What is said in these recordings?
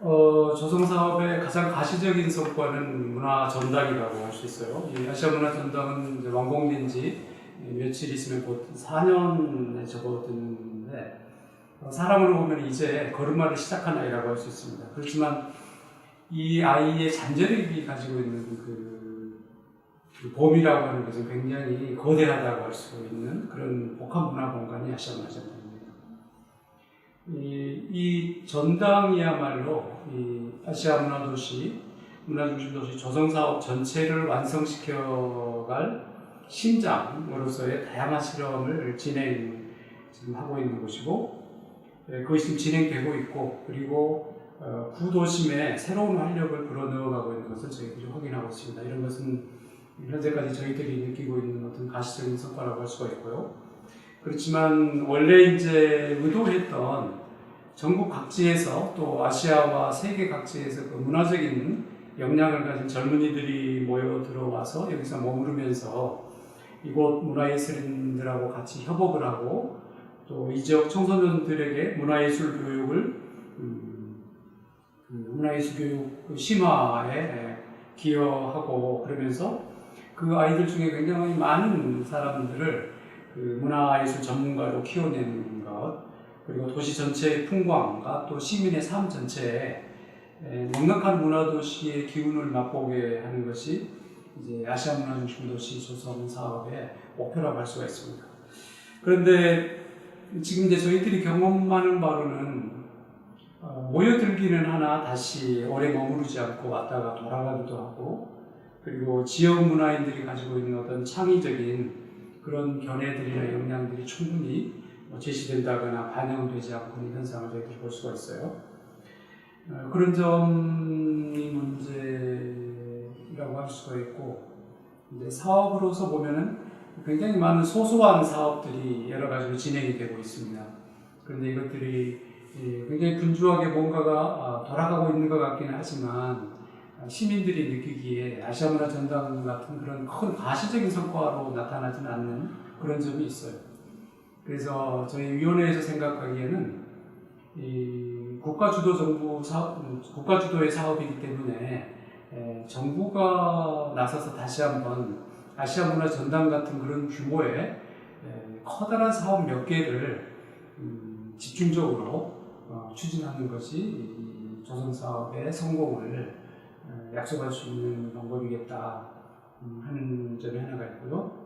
어, 조성 사업의 가장 가시적인 성과는 문화 전당이라고 할 수 있어요. 이 아시아 문화 전당은 완공된 지 며칠 있으면 곧 4년에 접어드는데 어, 사람으로 보면 이제 걸음마를 시작한 아이라고 할 수 있습니다. 그렇지만 이 아이의 잠재력이 가지고 있는 그, 그 범위라고 하는 것은 굉장히 거대하다고 할 수 있는 그런 복합 문화 공간이 아시아 문화 전당이야말로 이 아시아 문화도시, 문화중심도시 조성사업 전체를 완성시켜갈 심장으로서의 다양한 실험을 진행 지금 하고 있는 곳이고 예, 그것이 지금 진행되고 있고 그리고 어, 구도심에 새로운 활력을 불어넣어가고 있는 것을 저희들이 확인하고 있습니다. 이런 것은 현재까지 저희들이 느끼고 있는 어떤 가시적인 성과라고 할 수가 있고요. 그렇지만 원래 이제 의도했던 전국 각지에서 또 아시아와 세계 각지에서 그 문화적인 역량을 가진 젊은이들이 모여 들어와서 여기서 머무르면서 이곳 문화예술인들하고 같이 협업을 하고 또 이 지역 청소년들에게 문화예술 교육을 음, 그 문화예술 교육 그 심화에 기여하고 그러면서 그 아이들 중에 굉장히 많은 사람들을 그 문화예술 전문가로 키워내는 것 그리고 도시 전체의 풍광과 또 시민의 삶 전체에 에, 넉넉한 문화도시의 기운을 맛보게 하는 것이 이제 아시아 문화중심 도시 조성 사업의 목표라고 할 수가 있습니다. 그런데 지금 이제 저희들이 경험하는 바로는 어, 모여들기는 하나 다시 오래 머무르지 않고 왔다가 돌아가기도 하고 그리고 지역 문화인들이 가지고 있는 어떤 창의적인 그런 견해들이나 역량들이 충분히 뭐 제시된다거나 반영되지 않고 있는 현상을 저희들이 볼 수가 있어요. 어, 그런 점이 문제라고 할 수가 있고 이제 사업으로서 보면은 굉장히 많은 소소한 사업들이 여러 가지로 진행이 되고 있습니다. 그런데 이것들이 예, 굉장히 분주하게 뭔가가 아, 돌아가고 있는 것 같기는 하지만 아, 시민들이 느끼기에 아시아 문화 전당 같은 그런 큰 가시적인 성과로 나타나지는 않는 그런 점이 있어요. 그래서 저희 위원회에서 생각하기에는 이 국가 주도 정부 사업, 음, 국가 주도의 사업이기 때문에 에, 정부가 나서서 다시 한번 아시아 문화 전당 같은 그런 규모의 에, 커다란 사업 몇 개를 음, 집중적으로 어, 추진하는 것이 이 조성 사업의 성공을 어, 약속할 수 있는 방법이겠다 음, 하는 점이 하나가 있고요.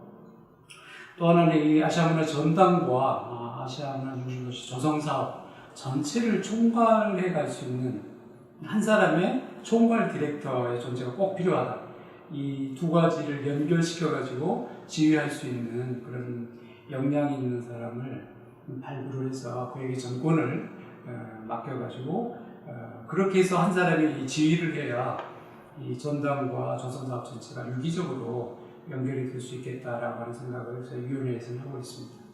또 하나는 이 아시아 문화 전당과 아, 아시아 문화 중심도시 조성 사업 전체를 총괄해 갈 수 있는 한 사람의 총괄 디렉터의 존재가 꼭 필요하다. 이 두 가지를 연결시켜 가지고 지휘할 수 있는 그런 역량이 있는 사람을 발굴을 해서 그에게 전권을 어, 맡겨가지고 어, 그렇게 해서 한 사람이 이 지휘를 해야 이 전당과 조선사업 전체가 유기적으로 연결이 될 수 있겠다라고 하는 생각을 저희 위원회에서는 하고 있습니다.